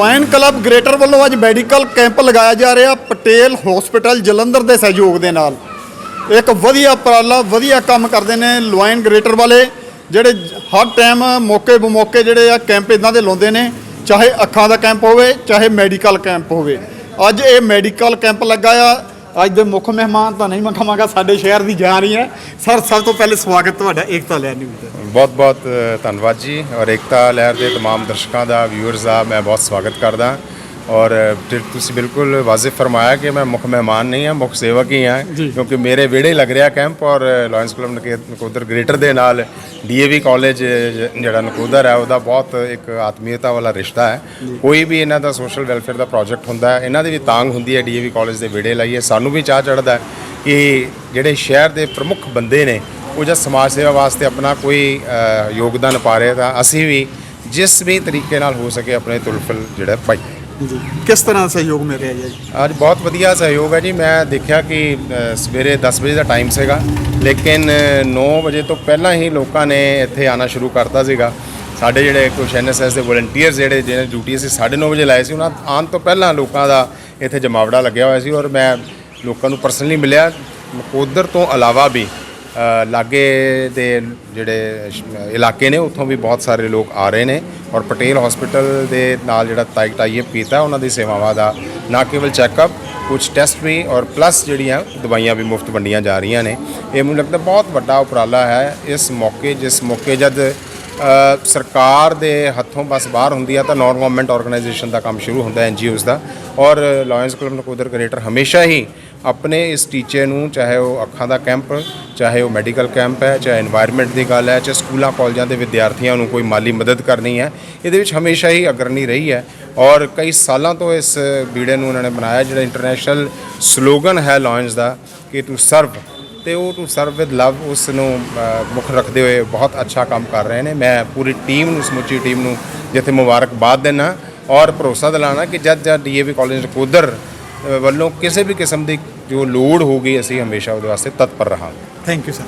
Lion club greater ਵੱਲੋਂ ਅੱਜ medical camp ਲਗਾਇਆ ਜਾ ਰਿਹਾ ਪਟੇਲ ਹਸਪੀਟਲ ਜਲੰਧਰ ਦੇ ਸਹਿਯੋਗ ਦੇ ਨਾਲ। ਇੱਕ ਵਧੀਆ ਉਪਰਾਲਾ, ਵਧੀਆ ਕੰਮ ਕਰਦੇ ਨੇ ਲਾਇਨ ਗ੍ਰੇਟਰ ਵਾਲੇ, ਜਿਹੜੇ ਹਰ ਟਾਈਮ ਮੌਕੇ ਬਮੌਕੇ ਜਿਹੜੇ ਆ ਕੈਂਪ ਇਦਾਂ ਦੇ ਲਾਉਂਦੇ ਨੇ, ਚਾਹੇ ਅੱਖਾਂ ਦਾ ਕੈਂਪ ਹੋਵੇ, ਚਾਹੇ ਮੈਡੀਕਲ ਕੈਂਪ ਹੋਵੇ। ਅੱਜ ਇਹ ਮੈਡੀਕਲ ਕੈਂਪ ਲੱਗਾ ਆ ਅੱਜ ਦੇ ਮੁੱਖ ਮਹਿਮਾਨ ਤਾਂ ਨਹੀਂ ਮੈਂ ਕਹਾਂਗਾ ਸਾਡੇ ਸ਼ਹਿਰ ਦੀ ਜਾਨ ਹੀ ਹੈ ਸਰ ਸਭ ਤੋਂ ਪਹਿਲੇ ਸਵਾਗਤ ਤੁਹਾਡਾ ਏਕਤਾ ਲੈ ਨਿਊਜ਼ ਦਾ ਬਹੁਤ ਬਹੁਤ ਅ, ਧੰਨਵਾਦ ਜੀ ਔਰ ਏਕਤਾ ਲਹਿਰ ਦੇ तमाम ਦਰਸ਼ਕਾਂ ਦਾ ਵਿਊਅਰਸ ਦਾ ਮੈਂ ਬਹੁਤ ਸਵਾਗਤ ਕਰਦਾ ਔਰ ਤੁਸੀਂ ਬਿਲਕੁਲ ਵਾਜ਼ਿਬ ਫਰਮਾਇਆ ਕਿ ਮੈਂ ਮੁੱਖ ਮਹਿਮਾਨ ਨਹੀਂ ਹਾਂ ਮੁੱਖ ਸੇਵਕ ਹੀ ਹਾਂ ਕਿਉਂਕਿ ਮੇਰੇ ਵਿਹੜੇ ਲੱਗ ਰਿਹਾ ਕੈਂਪ ਔਰ ਲਾਇਨਸ ਕਲੱਬ ਨਕੇ- ਨਕੋਦਰ ਗ੍ਰੇਟਰ ਦੇ ਨਾਲ ਡੀਏਵੀ ਕਾਲਜ ਜਿਹੜਾ ਨਕੋਦਰ ਹੈ ਉਹਦਾ ਬਹੁਤ ਇੱਕ ਆਤਮੀਅਤਾ ਵਾਲਾ ਰਿਸ਼ਤਾ ਹੈ ਕੋਈ ਵੀ ਇਹਨਾਂ ਦਾ ਸੋਸ਼ਲ ਵੈਲਫੇਅਰ ਦਾ ਪ੍ਰੋਜੈਕਟ ਹੁੰਦਾ ਹੈ ਇਹਨਾਂ ਦੀ ਵੀ ਤਾਂਗ ਹੁੰਦੀ ਹੈ ਡੀਏਵੀ ਕਾਲਜ ਦੇ ਵਿਹੜੇ ਲਾਈਏ ਸਾਨੂੰ ਵੀ ਚਾਹ ਚੜਦਾ ਹੈ ਕਿ ਜਿਹੜੇ ਸ਼ਹਿਰ ਦੇ ਪ੍ਰਮੁੱਖ ਬੰਦੇ ਨੇ ਉਹ ਜਦ ਸਮਾਜ ਸੇਵਾ ਵਾਸਤੇ ਆਪਣਾ ਕੋਈ ਯੋਗਦਾਨ ਪਾ ਰਹੇ ਤਾਂ ਅਸੀਂ ਵੀ ਜਿਸ ਵੀ ਤਰੀਕੇ ਨਾਲ ਹੋ ਸਕੇ ਆਪਣੇ ਤੁਲਫਲ ਜਿਹੜਾ ਪਾਈ ਜੀ। ਕਿਸ ਤਰ੍ਹਾਂ ਦਾ ਸਹਿਯੋਗ ਮਿਲ ਰਿਹਾ ਜੀ? ਅੱਜ ਬਹੁਤ ਵਧੀਆ ਸਹਿਯੋਗ ਹੈ ਜੀ। ਮੈਂ ਦੇਖਿਆ ਕਿ ਅ, ਸਵੇਰੇ 10 ਵਜੇ ਦਾ ਟਾਈਮ ਸੀਗਾ ਲੇਕਿਨ 9 ਵਜੇ ਤੋਂ ਪਹਿਲਾਂ ਹੀ ਲੋਕਾਂ ਨੇ ਇੱਥੇ ਆਣਾ ਸ਼ੁਰੂ ਕਰਤਾ ਸੀਗਾ। ਸਾਡੇ ਜਿਹੜੇ ਕੁਝ ਐਨਐਸਐਸ ਦੇ ਵਲੰਟੀਅਰਸ ਜਿਹੜੇ ਜਿਹਨੇ ਡਿਊਟੀ ਸੀ 9:30 ਵਜੇ ਲਾਏ ਸੀ ਉਹਨਾਂ ਆਉਣ ਤੋਂ ਪਹਿਲਾਂ ਲੋਕਾਂ ਦਾ ਇੱਥੇ ਜਮਾਵੜਾ ਲੱਗਿਆ ਹੋਇਆ ਸੀ ਔਰ ਮੈਂ ਲੋਕਾਂ ਨੂੰ ਪਰਸਨਲੀ ਮਿਲਿਆ। ਨਕੋਦਰ ਤੋਂ ਇਲਾਵਾ ਵੀ ਲਾਗੇ ਦੇ ਜਿਹੜੇ ਇਲਾਕੇ ਨੇ, ਉੱਥੋਂ ਵੀ ਬਹੁਤ ਸਾਰੇ ਲੋਕ ਆ ਰਹੇ ਨੇ ਔਰ ਪਟੇਲ ਹਸਪੀਟਲ ਦੇ ਨਾਲ ਜਿਹੜਾ ਟਾਈ ਟਾਈਪ ਕੀਤਾ ਉਹਨਾਂ ਦੀ ਸੇਵਾਵਾਂ ਦਾ ਨਾ ਕੇਵਲ ਚੈੱਕਅਪ ਕੁਝ ਟੈਸਟ ਵੀ ਔਰ ਪਲੱਸ ਜਿਹੜੀਆਂ ਦਵਾਈਆਂ ਵੀ ਮੁਫਤ ਵੰਡੀਆਂ ਜਾ ਰਹੀਆਂ ਨੇ। ਇਹ ਮੈਨੂੰ ਲੱਗਦਾ ਬਹੁਤ ਵੱਡਾ ਉਪਰਾਲਾ ਹੈ। ਇਸ ਮੌਕੇ, ਜਿਸ ਮੌਕੇ ਜਦ ਸਰਕਾਰ ਦੇ ਹੱਥੋਂ ਬਸ ਬਾਹਰ ਹੁੰਦੀ ਆ, ਤਾਂ ਨਾਨ ਗਵਰਨਮੈਂਟ ਆਰਗੇਨਾਈਜੇਸ਼ਨ ਦਾ ਕੰਮ ਸ਼ੁਰੂ ਹੁੰਦਾ ਹੈ ਐਨਜੀਓਜ਼ ਦਾ। ਔਰ ਲਾਇਨਸ ਕਲੱਬ ਨਕੋਦਰ ਕ੍ਰੀਏਟਰ ਹਮੇਸ਼ਾ ਹੀ ਆਪਣੇ ਇਸ ਟੀਚੇ ਨੂੰ, ਚਾਹੇ ਉਹ ਅੱਖਾਂ ਦਾ ਕੈਂਪ, ਚਾਹੇ ਉਹ ਮੈਡੀਕਲ ਕੈਂਪ ਹੈ, ਚਾਹੇ এনवायरमेंट ਦੀ ਗੱਲ ਹੈ, ਚਾਹੇ ਸਕੂਲਾਂ, ਕਾਲਜਾਂ ਦੇ ਵਿਦਿਆਰਥੀਆਂ ਨੂੰ ਕੋਈ ਮਾਲੀ ਮਦਦ ਕਰਨੀ ਹੈ, ਇਹਦੇ ਵਿੱਚ ਹਮੇਸ਼ਾ ਹੀ ਅਗਰਨੀ ਰਹੀ ਹੈ ਔਰ ਕਈ ਸਾਲਾਂ ਤੋਂ ਇਸ ਬੀੜੇ ਨੂੰ ਉਹਨਾਂ ਨੇ ਬਣਾਇਆ, ਜਿਹੜਾ ਇੰਟਰਨੈਸ਼ਨਲ ਸਲੋਗਨ ਹੈ ਲਾਇਨਸ ਦਾ, ਕਿ ਟੂ ਸਰਵ ਤੇ ਉਹ ਟੂ ਸਰਵ ਵਿਦ ਲਵ ਉਸ ਨੂੰ ਮੁੱਖ ਰੱਖਦੇ ਹੋਏ ਬਹੁਤ ਅੱਛਾ ਕੰਮ ਕਰ ਰਹੇ ਨੇ। ਮੈਂ ਪੂਰੀ ਟੀਮ ਨੂੰ, ਸਮੁੱਚੀ ਟੀਮ ਨੂੰ ਜਿੱਥੇ ਮੁਬਾਰਕਬਾਦ ਦੇਣਾ ਔਰ ਭਰੋਸਾ ਦਿਲਾਣਾ ਕਿ ਜਦ ਜਦ ਡੀਏਵੀ ਕਾਲਜ ਕੋਦਰ ਵੱਲੋਂ ਕਿਸੇ ਵੀ ਕਿਸਮ ਦੀ ਜੋ ਲੋੜ ਹੋਊਗੀ ਅਸੀਂ ਹਮੇਸ਼ਾ ਉਹਦੇ ਵਾਸਤੇ ਤਤਪਰ ਰਹਾਂਗੇ। ਥੈਂਕ ਯੂ ਸਰ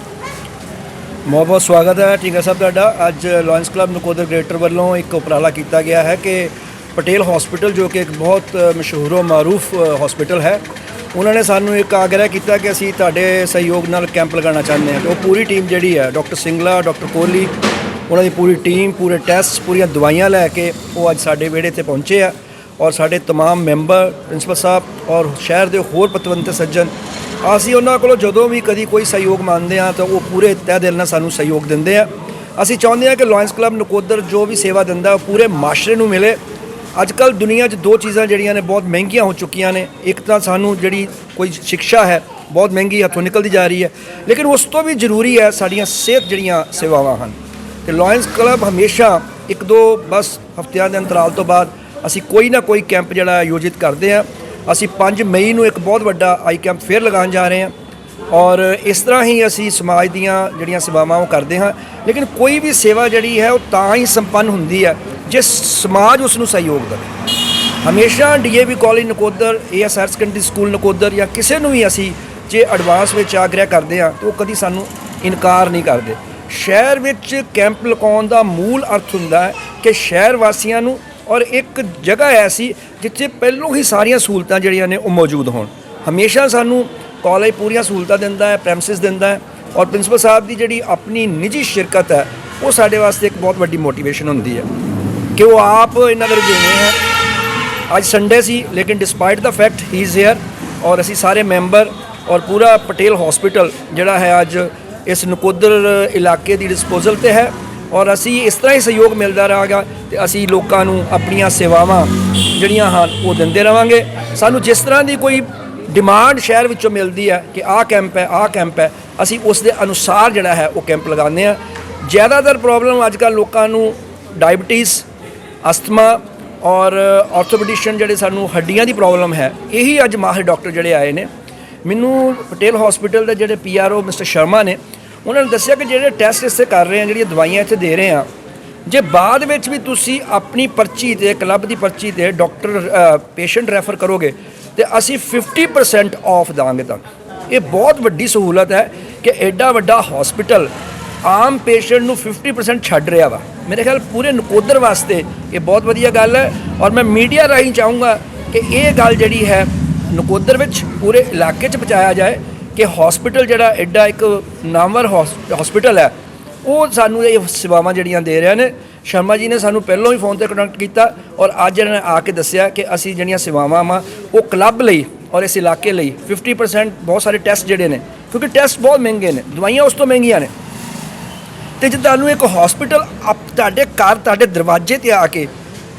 ਬਹੁਤ ਬਹੁਤ ਸਵਾਗਤ ਹੈ ਟੀਕਾ ਸਾਹਿਬ ਤੁਹਾਡਾ। ਅੱਜ ਲਾਇਨਸ ਕਲੱਬ ਨਕੋਦਰ ਗ੍ਰੇਟਰ ਵੱਲੋਂ ਇੱਕ ਉਪਰਾਲਾ ਕੀਤਾ ਗਿਆ ਹੈ ਕਿ ਪਟੇਲ ਹਸਪੀਟਲ ਜੋ ਕਿ ਇੱਕ ਬਹੁਤ ਮਸ਼ਹੂਰ ਔਰ ਮਾਰੂਫ ਹਸਪੀਟਲ ਹੈ ਉਹਨਾਂ ਨੇ ਸਾਨੂੰ ਇੱਕ ਆਗਰਾ ਕੀਤਾ ਕਿ ਅਸੀਂ ਤੁਹਾਡੇ ਸਹਿਯੋਗ ਨਾਲ ਕੈਂਪ ਲਗਾਉਣਾ ਚਾਹੁੰਦੇ ਹਾਂ। ਉਹ ਪੂਰੀ ਟੀਮ ਜਿਹੜੀ ਹੈ ਡਾਕਟਰ ਸਿੰਗਲਾ ਡਾਕਟਰ ਕੋਹਲੀ ਉਹਨਾਂ ਦੀ ਪੂਰੀ ਟੀਮ ਪੂਰੇ ਟੈਸਟ ਪੂਰੀਆਂ ਦਵਾਈਆਂ ਲੈ ਕੇ ਉਹ ਅੱਜ ਸਾਡੇ ਵਿਹੜੇ ਤੇ ਪਹੁੰਚੇ ਆ। ਔਰ ਸਾਡੇ तमाम ਮੈਂਬਰ ਪ੍ਰਿੰਸੀਪਲ ਸਾਹਿਬ ਔਰ ਸ਼ਹਿਰ ਦੇ ਹੋਰ ਪਤਵੰਤ ਸੱਜਣ ਅਸੀਂ ਉਹਨਾਂ ਕੋਲੋਂ ਜਦੋਂ ਵੀ ਕਦੀ ਕੋਈ ਸਹਿਯੋਗ ਮੰਗਦੇ ਆ ਤਾਂ ਉਹ ਪੂਰੇ ਤਹਿ ਦਿਲ ਨਾਲ ਸਾਨੂੰ ਸਹਿਯੋਗ ਦਿੰਦੇ ਆ ਅਸੀਂ ਚਾਹੁੰਦੇ ਆ ਕਿ ਲਾਇਨਸ ਕਲੱਬ ਨਕੋਦਰ ਜੋ ਵੀ ਸੇਵਾ ਦਿੰਦਾ ਉਹ ਪੂਰੇ ਮਾਸ਼ਰੇ ਨੂੰ ਮਿਲੇ ਅੱਜ ਕੱਲ ਦੁਨੀਆ 'ਚ ਦੋ ਚੀਜ਼ਾਂ ਜਿਹੜੀਆਂ ਨੇ ਬਹੁਤ ਮਹਿੰਗੀਆਂ ਹੋ ਚੁੱਕੀਆਂ ਨੇ ਇੱਕ ਤਾਂ ਸਾਨੂੰ ਜਿਹੜੀ ਕੋਈ ਸਿੱਖਿਆ ਹੈ ਬਹੁਤ ਮਹਿੰਗੀ ਹੱਥੋਂ ਨਿਕਲਦੀ ਜਾ ਰਹੀ ਹੈ ਲੇਕਿਨ ਉਸ ਤੋਂ ਵੀ ਜ਼ਰੂਰੀ ਹੈ ਸਾਡੀਆਂ ਸਿਹਤ ਜਿਹੜੀਆਂ ਸੇਵਾਵਾਂ ਹਨ ਤੇ ਲਾਇਨਸ ਕਲੱਬ ਹਮੇਸ਼ਾ ਇੱਕ ਦੋ ਬਸ ਹਫ਼ਤਿਆਂ ਦੇ ਅੰਤਰਾਲ ਤੋਂ ਬਾਅਦ ਅਸੀਂ ਕੋਈ ਨਾ ਕੋਈ ਕੈਂਪ ਜਿਹੜਾ ਆਯੋਜਿਤ ਕਰਦੇ ਹਾਂ। ਅਸੀਂ 5 ਮਈ ਨੂੰ ਇੱਕ ਬਹੁਤ ਵੱਡਾ ਆਈ ਕੈਂਪ ਫੇਅਰ ਲਗਾਉਣ ਜਾ ਰਹੇ ਹਾਂ ਔਰ ਇਸ ਤਰ੍ਹਾਂ ਹੀ ਅਸੀਂ ਸਮਾਜ ਦੀਆਂ ਜਿਹੜੀਆਂ ਸੇਵਾਵਾਂ ਉਹ ਕਰਦੇ ਹਾਂ। ਲੇਕਿਨ ਕੋਈ ਵੀ ਸੇਵਾ ਜਿਹੜੀ ਹੈ, ਉਹ ਤਾਂ ਹੀ ਸੰਪੰਨ ਹੁੰਦੀ ਹੈ ਜੇ ਸਮਾਜ ਉਸ ਨੂੰ ਸਹਿਯੋਗ ਦੇਵੇ। ਹਮੇਸ਼ਾ DAV college Nakodar AS higher secondary school Nakodar ਜਾਂ ਕਿਸੇ ਨੂੰ ਵੀ ਅਸੀਂ ਜੇ ਐਡਵਾਂਸ ਵਿੱਚ ਆਗ੍ਰਹਿ ਕਰਦੇ ਹਾਂ, ਤਾਂ ਉਹ ਕਦੀ ਸਾਨੂੰ ਇਨਕਾਰ ਨਹੀਂ ਕਰਦੇ। ਸ਼ਹਿਰ ਵਿੱਚ ਕੈਂਪ ਲਗਾਉਣ ਦਾ ਮੂਲ ਅਰਥ ਹੁੰਦਾ ਹੈ ਕਿ ਸ਼ਹਿਰ ਵਾਸੀਆਂ ਨੂੰ ਔਰ ਇੱਕ ਜਗ੍ਹਾ ਐਸੀ ਜਿੱਥੇ ਪਹਿਲੋਂ ਹੀ ਸਾਰੀਆਂ ਸਹੂਲਤਾਂ ਜਿਹੜੀਆਂ ਨੇ ਉਹ ਮੌਜੂਦ ਹੋਣ। ਹਮੇਸ਼ਾ ਸਾਨੂੰ ਕਾਲਜ ਪੂਰੀਆਂ ਸਹੂਲਤਾਂ ਦਿੰਦਾ ਹੈ ਪ੍ਰੈਮਿਸਿਸ ਦਿੰਦਾ ਹੈ ਔਰ ਪ੍ਰਿੰਸੀਪਲ ਸਾਹਿਬ ਦੀ ਜਿਹੜੀ ਆਪਣੀ ਨਿੱਜੀ ਸ਼ਿਰਕਤ ਹੈ, ਉਹ ਸਾਡੇ ਵਾਸਤੇ ਇੱਕ ਬਹੁਤ ਵੱਡੀ ਮੋਟੀਵੇਸ਼ਨ ਹੁੰਦੀ ਹੈ। ਕਿ ਉਹ ਆਪ ਇਹਨਾਂ ਦੇ ਰੁਝੇਵੇਂ ਹੈ। ਅੱਜ ਸੰਡੇ ਸੀ, ਲੇਕਿਨ despite the fact he is here ਔਰ ਅਸੀਂ ਸਾਰੇ ਮੈਂਬਰ ਔਰ ਪੂਰਾ ਪਟੇਲ ਹਸਪੀਟਲ ਜਿਹੜਾ ਹੈ ਅੱਜ ਇਸ ਨਕੋਦਰ ਇਲਾਕੇ ਦੀ ਡਿਸਪੋਜ਼ਲ ਤੇ ਹੈ। ਔਰ ਅਸੀਂ ਇਸ ਤਰ੍ਹਾਂ ਹੀ ਸਹਿਯੋਗ ਮਿਲਦਾ ਰਹੇਗਾ ਤੇ ਅਸੀਂ ਲੋਕਾਂ ਨੂੰ ਆਪਣੀਆਂ ਸੇਵਾਵਾਂ ਜਿਹੜੀਆਂ ਹਨ, ਉਹ ਦਿੰਦੇ ਰਵਾਂਗੇ। ਸਾਨੂੰ ਜਿਸ ਤਰ੍ਹਾਂ ਦੀ ਕੋਈ ਡਿਮਾਂਡ ਸ਼ਹਿਰ ਵਿੱਚੋਂ ਮਿਲਦੀ ਹੈ ਕਿ ਆਹ ਕੈਂਪ ਹੈ, ਆਹ ਕੈਂਪ ਹੈ, ਅਸੀਂ ਉਸ ਦੇ ਅਨੁਸਾਰ ਜਿਹੜਾ ਹੈ ਉਹ ਕੈਂਪ ਲਗਾਉਂਦੇ ਆ ਜ਼ਿਆਦਾਤਰ ਪ੍ਰੋਬਲਮ ਅੱਜ ਕੱਲ੍ਹ ਲੋਕਾਂ ਨੂੰ ਡਾਇਬੀਟੀਜ਼ ਅਸਥਮਾ ਔਰ ਆਰਥੋਪੈਡਿਸ਼ਨ ਜਿਹੜੇ ਸਾਨੂੰ ਹੱਡੀਆਂ ਦੀ ਪ੍ਰੋਬਲਮ ਹੈ, ਇਹੀ ਅੱਜ ਮਾਹਿਰ ਡਾਕਟਰ ਜਿਹੜੇ ਆਏ ਨੇ। ਮੈਨੂੰ ਪਟੇਲ ਹਸਪੀਟਲ ਦੇ ਜਿਹੜੇ ਪੀਆਰਓ ਮਿਸਟਰ ਸ਼ਰਮਾ ਨੇ ਉਹਨਾਂ ਨੇ ਦੱਸਿਆ ਕਿ ਜਿਹੜੇ ਟੈਸਟ ਇੱਥੇ ਕਰ ਰਹੇ ਆ, ਜਿਹੜੀਆਂ ਦਵਾਈਆਂ ਇੱਥੇ ਦੇ ਰਹੇ ਆ, ਜੇ ਬਾਅਦ ਵਿੱਚ ਵੀ ਤੁਸੀਂ ਆਪਣੀ ਪਰਚੀ ਤੇ, ਕਲੱਬ ਦੀ ਪਰਚੀ ਤੇ ਡਾਕਟਰ ਪੇਸ਼ੈਂਟ ਰੈਫਰ ਕਰੋਗੇ, ਤੇ ਅਸੀਂ 50% ਆਫ ਦਾਂਗੇ ਤਾਂ ਇਹ ਬਹੁਤ ਵੱਡੀ ਸਹੂਲਤ ਹੈ ਕਿ ਐਡਾ ਵੱਡਾ ਹਸਪੀਟਲ ਆਮ ਪੇਸ਼ੈਂਟ ਨੂੰ 50% ਛੱਡ ਰਿਹਾ ਵਾ। ਮੇਰੇ ਖਿਆਲ ਪੂਰੇ ਨਕੋਦਰ ਵਾਸਤੇ ਇਹ ਬਹੁਤ ਵਧੀਆ ਗੱਲ ਹੈ। ਔਰ ਮੈਂ ਮੀਡੀਆ ਰਾਹੀਂ ਚਾਹੂੰਗਾ ਕਿ ਇਹ ਗੱਲ ਜਿਹੜੀ ਹੈ, ਨਕੋਦਰ ਵਿੱਚ ਪੂਰੇ ਇਲਾਕੇ 'ਚ ਪਹੁੰਚਾਇਆ ਜਾਏ। ਕਿ ਹਸਪੀਟਲ ਜਿਹੜਾ ਐਡਾ ਇੱਕ ਨਾਮਵਰ ਹਸਪੀਟਲ ਹੈ, ਉਹ ਸਾਨੂੰ ਇਹ ਸੇਵਾਵਾਂ ਜਿਹੜੀਆਂ ਦੇ ਰਹੇ ਨੇ। ਸ਼ਰਮਾ ਜੀ ਨੇ ਸਾਨੂੰ ਪਹਿਲਾਂ ਹੀ ਫੋਨ ਤੇ ਕੰਟੈਕਟ ਕੀਤਾ ਔਰ ਅੱਜ ਇਹਨਾਂ ਨੇ ਆ ਕੇ ਦੱਸਿਆ ਕਿ ਅਸੀਂ ਜਿਹੜੀਆਂ ਸੇਵਾਵਾਂ ਵਾ, ਉਹ ਕਲੱਬ ਲਈ ਔਰ ਇਸ ਇਲਾਕੇ ਲਈ 50% ਬਹੁਤ ਸਾਰੇ ਟੈਸਟ ਜਿਹੜੇ ਨੇ, ਕਿਉਂਕਿ ਟੈਸਟ ਬਹੁਤ ਮਹਿੰਗੇ ਨੇ, ਦਵਾਈਆਂ ਉਸ ਤੋਂ ਮਹਿੰਗੀਆਂ ਨੇ। ਤੇ ਜੇ ਤੁਹਾਨੂੰ ਇੱਕ ਹਸਪੀਟਲ ਤੁਹਾਡੇ ਘਰ, ਤੁਹਾਡੇ ਦਰਵਾਜ਼ੇ ਤੇ ਆ ਕੇ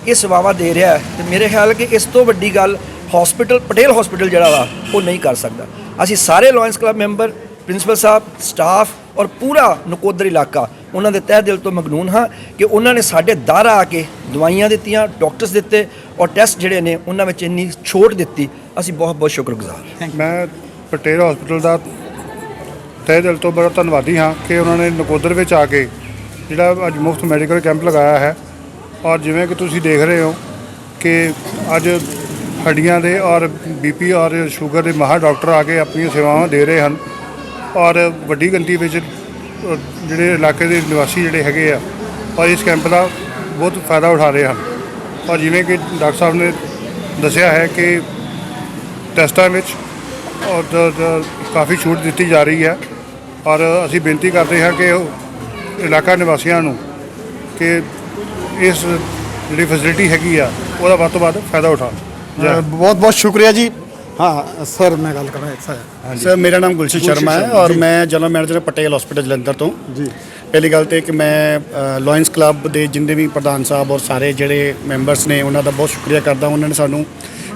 ਇਹ ਸੇਵਾਵਾਂ ਦੇ ਰਿਹਾ ਹੈ, ਤੇ ਮੇਰੇ ਖਿਆਲ ਕਿ ਇਸ ਤੋਂ ਵੱਡੀ ਗੱਲ ਹਸਪੀਟਲ ਪਟੇਲ ਹਸਪੀਟਲ ਜਿਹੜਾ ਵਾ, ਉਹ ਨਹੀਂ ਕਰ ਸਕਦਾ। ਅਸੀਂ ਸਾਰੇ ਲਾਇਨਸ ਕਲੱਬ ਮੈਂਬਰ ਪ੍ਰਿੰਸੀਪਲ ਸਾਹਿਬ ਸਟਾਫ ਔਰ ਪੂਰਾ ਨਕੋਦਰ ਇਲਾਕਾ, ਉਹਨਾਂ ਦੇ ਤਹਿ ਦਿਲ ਤੋਂ ਮਗਨੂਨ ਹਾਂ ਕਿ ਉਹਨਾਂ ਨੇ ਸਾਡੇ ਦਾਰਾ ਆ ਕੇ ਦਵਾਈਆਂ ਦਿੱਤੀਆਂ ਡਾਕਟਰਸ ਦਿੱਤੇ ਔਰ ਟੈਸਟ ਜਿਹੜੇ ਨੇ, ਉਹਨਾਂ ਵਿੱਚ ਇੰਨੀ ਛੋਟ ਦਿੱਤੀ। ਅਸੀਂ ਬਹੁਤ ਬਹੁਤ ਸ਼ੁਕਰਗੁਜ਼ਾਰ ਮੈਂ ਪਟੇਲ ਹਸਪੀਟਲ ਦਾ ਤਹਿ ਦਿਲ ਤੋਂ ਬੜਾ ਧੰਨਵਾਦੀ ਹਾਂ ਕਿ ਉਹਨਾਂ ਨੇ ਨਕੋਦਰ ਵਿੱਚ ਆ ਕੇ ਜਿਹੜਾ ਅੱਜ ਮੁਫਤ ਮੈਡੀਕਲ ਕੈਂਪ ਲਗਾਇਆ ਹੈ। ਔਰ ਜਿਵੇਂ ਕਿ ਤੁਸੀਂ ਦੇਖ ਰਹੇ ਹੋ ਕਿ ਅੱਜ ਹੱਡੀਆਂ ਦੇ ਔਰ ਬੀਪੀ ਔਰ ਸ਼ੂਗਰ ਦੇ ਮਾਹਰ ਡਾਕਟਰ ਆ ਕੇ ਆਪਣੀਆਂ ਸੇਵਾਵਾਂ ਦੇ ਰਹੇ ਹਨ। ਔਰ ਵੱਡੀ ਗਿਣਤੀ ਵਿੱਚ ਜਿਹੜੇ ਇਲਾਕੇ ਦੇ ਨਿਵਾਸੀ ਜਿਹੜੇ ਹੈਗੇ ਆ, ਔਰ ਇਸ ਕੈਂਪ ਦਾ ਬਹੁਤ ਫਾਇਦਾ ਉਠਾ ਰਹੇ ਹਨ। ਔਰ ਜਿਵੇਂ ਕਿ ਡਾਕਟਰ ਸਾਹਿਬ ਨੇ ਦੱਸਿਆ ਹੈ ਕਿ ਟੈਸਟਾਂ ਵਿੱਚ ਔਰ ਕਾਫੀ ਛੂਟ ਦਿੱਤੀ ਜਾ ਰਹੀ ਹੈ। ਔਰ ਅਸੀਂ ਬੇਨਤੀ ਕਰਦੇ ਹਾਂ ਕਿ ਇਲਾਕਾ ਨਿਵਾਸੀਆਂ ਨੂੰ ਕਿ ਇਸ ਜਿਹੜੀ ਫੈਸਿਲਿਟੀ ਹੈਗੀ ਆ, ਉਹਦਾ ਵੱਧ ਤੋਂ ਵੱਧ ਫਾਇਦਾ ਉਠਾਉਣ। ਬਹੁਤ ਬਹੁਤ ਸ਼ੁਕਰੀਆ ਜੀ। ਹਾਂ ਸਰ ਮੈਂ ਗੱਲ ਕਰਾਂ ਸਰ। ਸਰ ਮੇਰਾ ਨਾਮ ਗੁਲਸ਼ਨ ਸ਼ਰਮਾ ਹੈ ਔਰ ਮੈਂ general manager Patel hospital Jalandhar ਤੋਂ। ਜੀ। ਪਹਿਲੀ ਗੱਲ ਤੇ ਕਿ ਮੈਂ ਲਾਇਨਸ ਕਲੱਬ ਦੇ ਜਿੰਨੇ ਵੀ ਪ੍ਰਧਾਨ ਸਾਹਿਬ ਔਰ ਸਾਰੇ ਜਿਹੜੇ ਮੈਂਬਰਸ ਨੇ ਉਹਨਾਂ ਦਾ ਬਹੁਤ ਸ਼ੁਕਰੀਆ ਕਰਦਾ। ਉਹਨਾਂ ਨੇ ਸਾਨੂੰ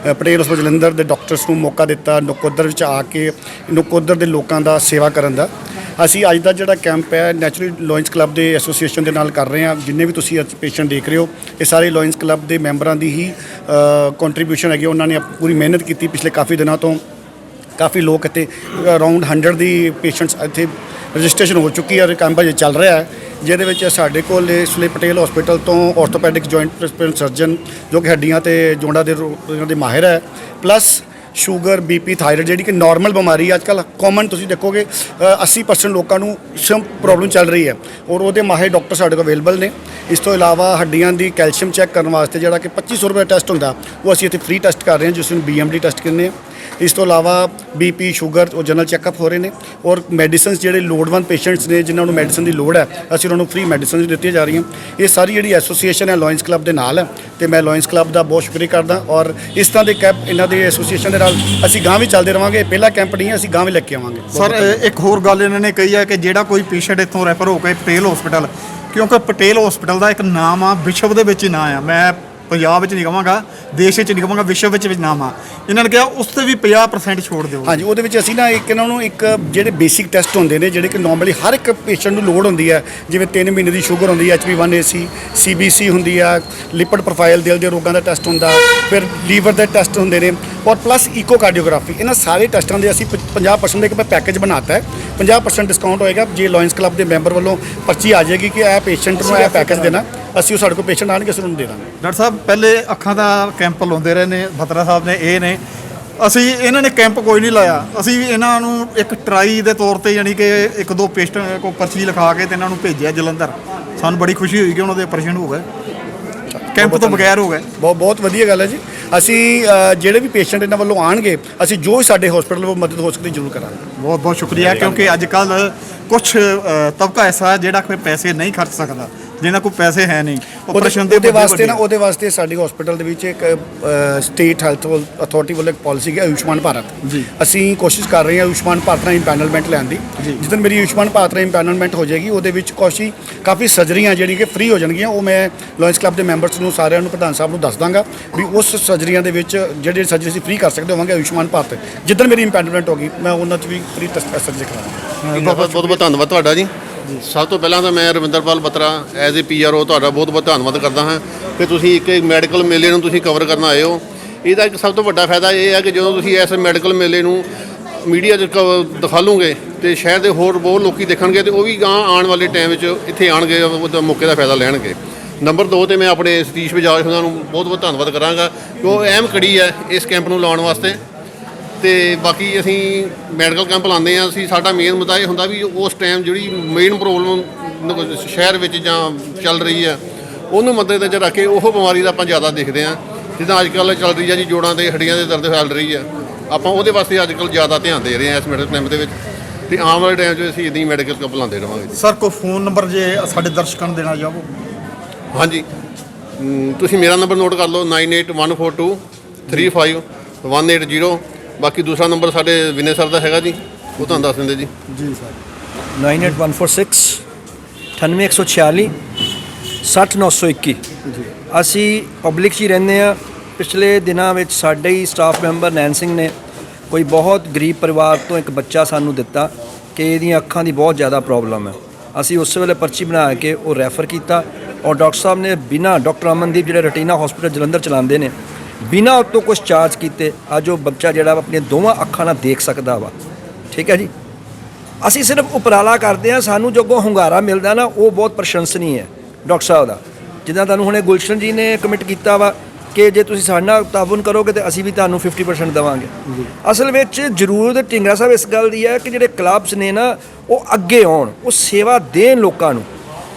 ਪਟੇਲ ਹਸਪਤਾਲ ਜਲੰਧਰ ਦੇ ਡਾਕਟਰਸ ਨੂੰ ਮੌਕਾ ਦਿੱਤਾ ਨਕੋਦਰ ਵਿੱਚ ਆ ਕੇ ਨਕੋਦਰ ਦੇ ਲੋਕਾਂ ਦਾ ਸੇਵਾ ਕਰਨ ਦਾ। ਅਸੀਂ ਅੱਜ ਦਾ ਜਿਹੜਾ ਕੈਂਪ ਹੈ ਨੈਚੁਰਲ ਲਾਇਨਸ ਕਲੱਬ ਦੇ ਐਸੋਸੀਏਸ਼ਨ ਦੇ ਨਾਲ ਕਰ ਰਹੇ ਹਾਂ। ਜਿੰਨੇ ਵੀ ਤੁਸੀਂ ਅੱਜ ਪੇਸ਼ੈਂਟ ਦੇਖ ਰਹੇ ਹੋ, ਇਹ ਸਾਰੇ ਲਾਇਨਸ ਕਲੱਬ ਦੇ ਮੈਂਬਰਾਂ ਦੀ ਹੀ ਕੰਟਰੀਬਿਊਸ਼ਨ ਹੈਗੀ ਉਹਨਾਂ ਨੇ ਆਪ- ਪੂਰੀ ਮਿਹਨਤ ਕੀਤੀ ਪਿਛਲੇ ਕਾਫੀ ਦਿਨਾਂ ਤੋਂ। ਕਾਫੀ ਲੋਕ ਇੱਥੇ ਅਰਾਊਂਡ 100 ਦੀ ਪੇਸ਼ੈਂਟਸ ਇੱਥੇ ਰਜਿਸਟ੍ਰੇਸ਼ਨ ਹੋ ਚੁੱਕੀ ਹੈ ਔਰ ਕੰਮ ਅਜੇ ਚੱਲ ਰਿਹਾ ਹੈ। ਜਿਹਦੇ ਵਿੱਚ ਸਾਡੇ ਕੋਲ ਇਸ ਲਈ ਪਟੇਲ ਹਸਪੀਟਲ ਤੋਂ ਆਰਥੋਪੈਡਿਕ ਜੁਆਇੰਟ ਸਰਜਨ ਜੋ ਕਿ ਹੱਡੀਆਂ ਤੇ ਜੋੜਾਂ ਦੇ ਦੇ ਮਾਹਿਰ ਹੈ। ਪਲੱਸ ਸ਼ੂਗਰ ਬੀਪੀ ਥਾਇਰਾਇਡ ਜਿਹੜੀ ਕਿ ਨਾਰਮਲ ਬਿਮਾਰੀ ਅੱਜ ਕੱਲ ਕਾਮਨ ਤੁਸੀਂ ਦੇਖੋਗੇ ਅ, 80% ਲੋਕਾਂ ਨੂੰ ਸਮ ਪ੍ਰੋਬਲਮ ਚੱਲ ਰਹੀ ਹੈ ਔਰ ਉਹਦੇ ਮਾਹਿਰ ਡਾਕਟਰ ਸਾਡੇ ਕੋਲ ਅਵੇਲੇਬਲ ਨੇ। ਇਸ ਤੋਂ ਇਲਾਵਾ ਹੱਡੀਆਂ ਦੀ ਕੈਲਸ਼ੀਅਮ ਚੈੱਕ ਕਰਨ ਵਾਸਤੇ ਜਿਹੜਾ ਕਿ 2500 ਰੁਪਏ ਟੈਸਟ ਹੁੰਦਾ ਉਹ ਅਸੀਂ ਇੱਥੇ ਫ੍ਰੀ ਟੈਸਟ ਕਰ ਰਹੇ ਹਾਂ ਜਿਸ ਨੂੰ ਬੀਐਮਡੀ ਟੈਸਟ ਕਹਿੰਦੇ ਆ ਇਸ ਤੋਂ ਇਲਾਵਾ ਬੀਪੀ ਸ਼ੂਗਰ ਉਹ ਜਨਰਲ ਚੈੱਕਅਪ ਹੋ ਰਹੇ ਨੇ ਔਰ ਮੈਡੀਸਿਨਸ ਜਿਹੜੇ ਲੋੜਵੰਦ ਪੇਸ਼ੈਂਟਸ ਨੇ ਜਿਨ੍ਹਾਂ ਨੂੰ ਮੈਡੀਸਨ ਦੀ ਲੋੜ ਹੈ ਅਸੀਂ ਉਹਨਾਂ ਨੂੰ ਫ੍ਰੀ ਮੈਡੀਸਿਨਸ ਦਿੱਤੀਆਂ ਜਾ ਰਹੀਆਂ। ਇਹ ਸਾਰੀ ਜਿਹੜੀ ਐਸੋਸੀਏਸ਼ਨ ਹੈ ਲਾਇਨਸ ਕਲੱਬ ਦੇ ਨਾਲ ਹੈ ਤੇ ਮੈਂ ਲਾਇਨਸ ਕਲੱਬ ਦਾ ਬਹੁਤ ਸ਼ੁਕਰੀਆ ਕਰਦਾ ਔਰ ਇਸ ਤਰ੍ਹਾਂ ਦੇ ਕੈਂਪ ਇਹਨਾਂ ਦੇ ਐਸੋਸੀਏਸ਼ਨ ਦੇ ਨਾਲ ਅਸੀਂ ਗਾਂ ਵੀ ਚੱਲਦੇ ਰਵਾਂਗੇ ਪਹਿਲਾ ਕੈਂਪ ਨਹੀਂ ਅਸੀਂ ਗਾਂ ਵੀ ਲੈ ਕੇ ਆਵਾਂਗੇ। ਸਰ ਇੱਕ ਹੋਰ ਗੱਲ ਇਹਨਾਂ ਨੇ ਕਹੀ ਹੈ ਕਿ ਜਿਹੜਾ ਕੋਈ ਪੇਸ਼ੈਂਟ ਇੱਥੋਂ ਰੈਫਰ ਹੋ ਕੇ ਪਟੇਲ ਹਸਪੀਟਲ ਕਿਉਂਕਿ ਪਟੇਲ ਹਸਪੀਟਲ ਦਾ ਇੱਕ ਨਾਮ ਆ ਵਿਸ਼ਵ ਦੇ ਵਿੱਚ ਹੀ ਨਾਮ ਆ। ਮੈਂ ਪੰਜਾਬ ਵਿੱਚ ਨਹੀਂ ਕਹਾਂਗਾ ਦੇਸ਼ ਵਿੱਚ ਨਹੀਂ ਕਹਾਂਗਾ ਵਿਸ਼ਵ ਵਿੱਚ ਵੀ ਨਾਮ ਆ। ਇਹਨਾਂ ਨੇ ਕਿਹਾ ਉਸ ਤੇ ਵੀ 50% ਛੋੜ ਦਿਓ। ਹਾਂਜੀ ਉਹਦੇ ਵਿੱਚ ਅਸੀਂ ਨਾ ਇੱਕ ਇਹਨਾਂ ਨੂੰ ਇੱਕ ਜਿਹੜੇ ਬੇਸਿਕ ਟੈਸਟ ਹੁੰਦੇ ਨੇ ਜਿਹੜੇ ਕਿ ਨਾਰਮਲੀ ਹਰ ਇੱਕ ਪੇਸ਼ੈਂਟ ਨੂੰ ਲੋੜ ਹੁੰਦੀ ਹੈ ਜਿਵੇਂ 3 ਮਹੀਨੇ ਦੀ ਸ਼ੂਗਰ ਹੁੰਦੀ ਹੈ HB1AC CBC ਹੁੰਦੀ ਆ ਲਿਪਿਡ ਪ੍ਰੋਫਾਈਲ ਦਿਲ ਦੇ ਰੋਗਾਂ ਦਾ ਟੈਸਟ ਹੁੰਦਾ ਫਿਰ ਲੀਵਰ ਦੇ ਟੈਸਟ ਹੁੰਦੇ ਨੇ ਔਰ ਪਲੱਸ ਇਕੋਕਾਰਡੀਓਗ੍ਰਾਫੀ ਇਹਨਾਂ ਸਾਰੇ ਟੈਸਟਾਂ ਦੇ ਅਸੀਂ ਪ- 50% ਦਾ ਇੱਕ ਪੈਕੇਜ ਬਣਾਤਾ ਹੈ। 50% ਡਿਸਕਾਊਂਟ ਹੋਏਗਾ ਜੇ ਲਾਇਨਸ ਕਲੱਬ ਦੇ ਮੈਂਬਰ ਵੱਲੋਂ ਪਰਚੀ ਆ ਜਾਏਗੀ ਕਿ ਇਹ ਪੇਸ਼ੈਂਟ ਨੂੰ ਇਹ ਪੈਕੇਜ ਦੇਣਾ। ਅਸੀਂ ਉਹ ਸਾਡੇ ਕੋਲ ਪੇਸ਼ੈਂਟ ਆਣਗੇ ਅਸੀਂ ਉਹਨੂੰ ਦੇ ਦਾਂਗੇ। ਡਾਕਟਰ ਸਾਹਿਬ ਪਹਿਲੇ ਅੱਖਾਂ ਦਾ ਕੈਂਪ ਲਾਉਂਦੇ ਰਹੇ ਨੇ ਬਤਰਾ ਸਾਹਿਬ ਨੇ ਇਹ ਨੇ। ਅਸੀਂ ਇਹਨਾਂ ਨੇ ਕੈਂਪ ਕੋਈ ਨਹੀਂ ਲਾਇਆ। ਅਸੀਂ ਇਹਨਾਂ ਨੂੰ ਇੱਕ ਟਰਾਈ ਦੇ ਤੌਰ ਤੇ ਯਾਨੀ ਕਿ ਇੱਕ ਦੋ ਪੇਸ਼ੈਂਟ ਕੋ ਪਰਚੀ ਲਿਖਾ ਕੇ ਤੇ ਇਹਨਾਂ ਨੂੰ ਭੇਜਿਆ ਜਲੰਧਰ। ਸਾਨੂੰ ਬੜੀ ਖੁਸ਼ੀ ਹੋਈ ਕਿ ਉਹਨਾਂ ਦੇ ਆਪਰੇਸ਼ਨ ਹੋ ਗਏ। ਕੈਂਪ ਤੋਂ ਬਗੈਰ ਹੋ ਗਏ। ਬਹੁਤ ਬਹੁਤ ਵਧੀਆ ਗੱਲ ਹੈ ਜੀ। ਅਸੀਂ ਜਿਹੜੇ ਵੀ ਪੇਸ਼ੈਂਟ ਇਹਨਾਂ ਵੱਲੋਂ ਆਣਗੇ ਅਸੀਂ ਜੋ ਵੀ ਸਾਡੇ ਹਸਪੀਟਲ ਵੱਲੋਂ ਮਦਦ ਹੋ ਸਕਦੀ ਜ਼ਰੂਰ ਕਰਾਂਗੇ। ਬਹੁਤ ਬਹੁਤ ਸ਼ੁਕਰੀਆ ਕਿਉਂਕਿ ਅੱਜ ਕੱਲ ਕੁਝ ਤਬਕਾ ਐਸਾ ਜਿਹੜਾ ਕੋਈ ਪੈਸੇ ਨਹੀਂ ਖਰਚ ਸਕਦਾ। ਜਿਹਨਾਂ ਕੋਲ ਪੈਸੇ ਹੈ ਨਹੀਂ ਆਪਰੇਸ਼ਨ ਦੇ ਉਹਦੇ ਵਾਸਤੇ ਨਾ ਉਹਦੇ ਵਾਸਤੇ ਸਾਡੇ ਹਸਪੀਟਲ ਦੇ ਵਿੱਚ ਇੱਕ ਸਟੇਟ ਹੈਲਥ ਅਥਾਰਟੀ ਵੱਲੋਂ ਇੱਕ ਪਾਲਿਸੀ ਹੈ ਆਯੁਸ਼ਮਾਨ ਭਾਰਤ। ਜੀ। ਅਸੀਂ ਕੋਸ਼ਿਸ਼ ਕਰ ਰਹੇ ਹਾਂ ਆਯੁਸ਼ਮਾਨ ਭਾਰਤ ਨਾਲ ਇੰਪੈਨਲਮੈਂਟ ਲੈਣ ਦੀ। ਜਿੱਦਨ ਮੇਰੀ ਆਯੁਸ਼ਮਾਨ ਭਾਰਤ ਨਾਲ ਇੰਪੈਨਲਮੈਂਟ ਹੋ ਜਾਏਗੀ ਉਹਦੇ ਵਿੱਚ ਕੋਸ਼ੀ ਕਾਫੀ ਸਰਜਰੀਆਂ ਜਿਹੜੀਆਂ ਕਿ ਫ੍ਰੀ ਹੋ ਜਾਣਗੀਆਂ। ਉਹ ਮੈਂ ਲਾਇਨਸ ਕਲੱਬ ਦੇ ਮੈਂਬਰਸ ਨੂੰ ਸਾਰਿਆਂ ਨੂੰ ਪ੍ਰਧਾਨ ਸਾਹਿਬ ਨੂੰ ਦੱਸ ਦਾਂਗਾ ਵੀ ਉਸ ਸਰਜਰੀਆਂ ਦੇ ਵਿੱਚ ਜਿਹੜੇ ਸਰਜਰੀ ਅਸੀਂ ਫ੍ਰੀ ਕਰ ਸਕਦੇ ਹੋਵਾਂਗੇ ਆਯੁਸ਼ਮਾਨ ਭਾਰਤ ਜਿੱਦਨ ਮੇਰੀ ਇੰਪੈਨਲਮੈਂਟ ਹੋਗੀ ਮੈਂ ਉਹਨਾਂ 'ਚ ਵੀ ਫ੍ਰੀ ਟੈਸਟ ਸਰਜਰੀ ਕਰਾਂਗਾ। ਬਹੁਤ ਬਹੁਤ ਬਹੁਤ ਧੰਨਵਾਦ ਤੁਹਾਡਾ ਜੀ। ਸਭ ਤੋਂ ਪਹਿਲਾਂ ਤਾਂ ਮੈਂ Ravinderpal Batra as a PRO ਤੁਹਾਡਾ ਬਹੁਤ ਬਹੁਤ ਧੰਨਵਾਦ ਕਰਦਾ ਹਾਂ। ਕਿ ਤੁਸੀਂ ਇੱਕ ਮੈਡੀਕਲ ਮੇਲੇ ਨੂੰ ਤੁਸੀਂ ਕਵਰ ਕਰਨ ਆਏ ਹੋ। ਇਹਦਾ ਇੱਕ ਸਭ ਤੋਂ ਵੱਡਾ ਫਾਇਦਾ ਇਹ ਹੈ ਕਿ ਜਦੋਂ ਤੁਸੀਂ ਇਸ ਮੈਡੀਕਲ ਮੇਲੇ ਨੂੰ ਮੀਡੀਆ 'ਚ ਕ- ਦਿਖਾਲੋਗੇ ਤੇ ਸ਼ਹਿਰ ਦੇ ਹੋਰ ਬਹੁਤ ਲੋਕੀ ਦੇਖਣਗੇ ਤੇ ਉਹ ਵੀ ਗਾਂ ਆਉਣ ਵਾਲੇ ਟਾਈਮ ਵਿੱਚ ਇੱਥੇ ਆਣਗੇ ਉਹਦਾ ਮੌਕੇ ਦਾ ਫਾਇਦਾ ਲੈਣਗੇ। ਨੰਬਰ 2 ਤੇ ਮੈਂ ਆਪਣੇ ਸਤੀਸ਼ ਬਜਾਜ ਉਹਨਾਂ ਨੂੰ ਬਹੁਤ ਬਹੁਤ ਧੰਨਵਾਦ ਕਰਾਂਗਾ ਕਿ ਉਹ ਅਹਿਮ ਕੜੀ ਹੈ ਇਸ ਕੈਂਪ ਨੂੰ ਲਾਉਣ ਵਾਸਤੇ। ਤੇ ਬਾਕੀ ਅਸੀਂ ਮੈਡੀਕਲ ਕੈਂਪ ਲਾਉਂਦੇ ਆ ਅਸੀਂ ਸਾਡਾ ਮੇਨ ਮੁੱਦਾ ਇਹ ਹੁੰਦਾ ਵੀ ਉਸ ਟਾਈਮ ਜਿਹੜੀ ਮੇਨ ਪ੍ਰੋਬਲਮ ਸ਼ਹਿਰ ਵਿੱਚ ਜਾਂ ਚੱਲ ਰਹੀ ਹੈ ਉਹਨੂੰ ਮੱਦੇ ਨਜ਼ਰ ਰੱਖ ਕੇ ਉਹ ਬਿਮਾਰੀ ਦਾ ਆਪਾਂ ਜ਼ਿਆਦਾ ਦੇਖਦੇ ਆ ਜਿੱਦਾਂ ਅੱਜ ਕੱਲ੍ਹ ਚੱਲ ਰਹੀ ਹੈ ਜੀ ਜੋੜਾਂ ਤੇ ਹੱਡੀਆਂ ਦੇ ਦਰਦ ਫੈਲ ਰਹੀ ਹੈ। ਆਪਾਂ ਉਹਦੇ ਵਾਸਤੇ ਅੱਜ ਕੱਲ੍ਹ ਜ਼ਿਆਦਾ ਧਿਆਨ ਦੇ ਰਹੇ ਹਾਂ ਇਸ ਮੈਡੀਕਲ ਕੈਂਪ ਦੇ ਵਿੱਚ। ਤੇ ਆਉਣ ਵਾਲੇ ਟਾਈਮ 'ਚ ਅਸੀਂ ਇਦਾਂ ਹੀ ਮੈਡੀਕਲ ਕੈਂਪ ਲਾਉਂਦੇ ਰਵਾਂਗੇ ਸਰ ਕੋਈ ਫੋਨ ਨੰਬਰ ਜੇ ਸਾਡੇ ਦਰਸ਼ਕਾਂ ਨੂੰ ਦੇਣਾ ਚਾਹੋ। ਹਾਂਜੀ। ਤੁਸੀਂ ਮੇਰਾ ਨੰਬਰ ਨੋਟ ਕਰ ਲਓ 98142 35180 ਬਾਕੀ ਦੂਸਰਾ ਨੰਬਰ ਸਾਡੇ ਵਿਨੇ ਸਰ ਦਾ ਹੈਗਾ ਜੀ ਉਹ ਤੁਹਾਨੂੰ ਦੱਸ ਦਿੰਦੇ ਜੀ। ਜੀ ਸਰ। 98146 98146 60921 ਅਸੀਂ ਪਬਲਿਕ 'ਚ ਹੀ ਰਹਿੰਦੇ ਆ ਪਿਛਲੇ ਦਿਨਾਂ ਵਿੱਚ ਸਾਡੇ ਹੀ ਸਟਾਫ ਮੈਂਬਰ ਨੈਨ ਸਿੰਘ ਨੇ ਕੋਈ ਬਹੁਤ ਗਰੀਬ ਪਰਿਵਾਰ ਤੋਂ ਇੱਕ ਬੱਚਾ ਸਾਨੂੰ ਦਿੱਤਾ ਕਿ ਇਹਦੀਆਂ ਅੱਖਾਂ ਦੀ ਬਹੁਤ ਜ਼ਿਆਦਾ ਪ੍ਰੋਬਲਮ ਹੈ। ਅਸੀਂ ਉਸ ਵੇਲੇ ਪਰਚੀ ਬਣਾ ਕੇ ਉਹ ਰੈਫਰ ਕੀਤਾ। ਔਰ ਡਾਕਟਰ ਸਾਹਿਬ ਨੇ ਬਿਨਾ ਡਾਕਟਰ ਅਮਨਦੀਪ ਜਿਹੜੇ ਰਟੀਨਾ ਹਸਪੀਟਲ ਜਲੰਧਰ ਚਲਾਉਂਦੇ ਨੇ ਬਿਨਾ ਉਤੋਂ ਕੁਝ ਚਾਰਜ ਕੀਤੇ ਅੱਜ ਉਹ ਬੱਚਾ ਜਿਹੜਾ ਵਾ ਆਪਣੀਆਂ ਦੋਵਾਂ ਅੱਖਾਂ ਨਾਲ ਦੇਖ ਸਕਦਾ ਵਾ। ਠੀਕ ਹੈ ਜੀ? ਅਸੀਂ ਸਿਰਫ ਉਪਰਾਲਾ ਕਰਦੇ ਹਾਂ ਸਾਨੂੰ ਜੋ ਅੱਗੋਂ ਹੁੰਗਾਰਾ ਮਿਲਦਾ ਨਾ ਉਹ ਬਹੁਤ ਪ੍ਰਸ਼ੰਸਨੀय ਹੈ ਡਾਕਟਰ ਸਾਹਿਬ ਦਾ। ਜਿੱਦਾਂ ਤੁਹਾਨੂੰ ਹੁਣੇ ਗੁਲਸ਼ਨ ਜੀ ਨੇ ਕਮਿਟ ਕੀਤਾ ਵਾ ਕਿ ਜੇ ਤੁਸੀਂ ਸਾਡੇ ਨਾਲ ਤਾਬਨ ਕਰੋਗੇ ਤੇ ਅਸੀਂ ਵੀ ਤੁਹਾਨੂੰ 50% ਦੇਵਾਂਗੇ। ਅਸਲ ਵਿੱਚ ਜ਼ਰੂਰਤ ਢਿੰਗਰਾ ਸਾਹਿਬ ਇਸ ਗੱਲ ਦੀ ਹੈ ਕਿ ਜਿਹੜੇ ਕਲੱਬਸ ਨੇ ਨਾ ਉਹ ਅੱਗੇ ਆਉਣ ਉਹ ਸੇਵਾ ਦੇਣ ਲੋਕਾਂ ਨੂੰ।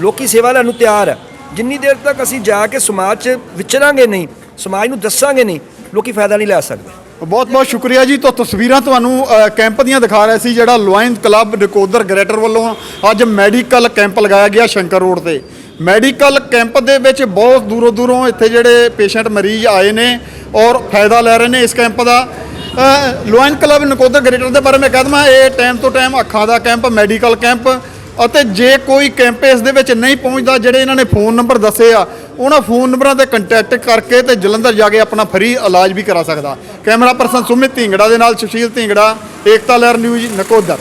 ਲੋਕੀ ਸੇਵਾ ਲੈਣ ਨੂੰ ਤਿਆਰ ਹੈ। ਜਿੰਨੀ ਦੇਰ ਤੱਕ ਅਸੀਂ ਜਾ ਕੇ ਸਮਾਜ 'ਚ ਵਿਚਰਾਂਗੇ ਨਹੀਂ ਸਮਾਜ ਨੂੰ ਦੱਸਾਂਗੇ ਨਹੀਂ ਲੋਕੀ ਫਾਇਦਾ ਨਹੀਂ ਲੈ ਸਕਦੇ। ਬਹੁਤ ਬਹੁਤ ਸ਼ੁਕਰੀਆ ਜੀ ਤੋਂ ਤਸਵੀਰਾਂ ਤੁਹਾਨੂੰ ਅ, ਕੈਂਪ ਦੀਆਂ ਦਿਖਾ ਰਿਹਾ ਸੀ ਜਿਹੜਾ ਲੋਇਨ ਕਲੱਬ ਨਕੋਦਰ ਗ੍ਰੇਟਰ ਵੱਲੋਂ ਅੱਜ ਮੈਡੀਕਲ ਕੈਂਪ ਲਗਾਇਆ ਗਿਆ ਸ਼ੰਕਰ ਰੋਡ ਤੇ। ਮੈਡੀਕਲ ਕੈਂਪ ਦੇ ਵਿੱਚ ਬਹੁਤ ਦੂਰੋਂ ਦੂਰੋਂ ਇੱਥੇ ਜਿਹੜੇ ਪੇਸ਼ੈਂਟ ਮਰੀਜ਼ ਆਏ ਨੇ ਔਰ ਫਾਇਦਾ ਲੈ ਰਹੇ ਨੇ ਇਸ ਕੈਂਪ ਦਾ। ਅ, ਲੋਇਨ ਕਲੱਬ ਨਕੋਦਰ ਗ੍ਰੇਟਰ ਦੇ ਬਾਰੇ ਮੈਂ ਕਹਿ ਦੇਵਾਂ ਇਹ ਟਾਈਮ ਤੋਂ ਟਾਈਮ ਅੱਖਾਂ ਦਾ ਕੈਂਪ ਮੈਡੀਕਲ ਕੈਂਪ ਅਤੇ ਜੇ ਕੋਈ ਕੈਂਪ ਇਸ ਦੇ ਵਿੱਚ ਨਹੀਂ ਪਹੁੰਚਦਾ ਜਿਹੜੇ ਇਹਨਾਂ ਨੇ ਫੋਨ ਨੰਬਰ ਦੱਸੇ ਆ ਉਹਨਾਂ ਫੋਨ ਨੰਬਰਾਂ ਤੇ ਕੰਟੈਕਟ ਕਰਕੇ ਤੇ ਜਲੰਧਰ ਜਾ ਕੇ ਆਪਣਾ ਫ੍ਰੀ ਇਲਾਜ ਵੀ ਕਰਾ ਸਕਦਾ। ਕੈਮਰਾ ਪਰਸਨ ਸੁਮਿਤ ਢਿੰਗੜਾ ਦੇ ਨਾਲ ਸੁਸ਼ੀਲ ਢਿੰਗੜਾ, ਏਕਤਾ ਲਹਿਰ ਨਿਊਜ਼, ਨਕੋਦਰ।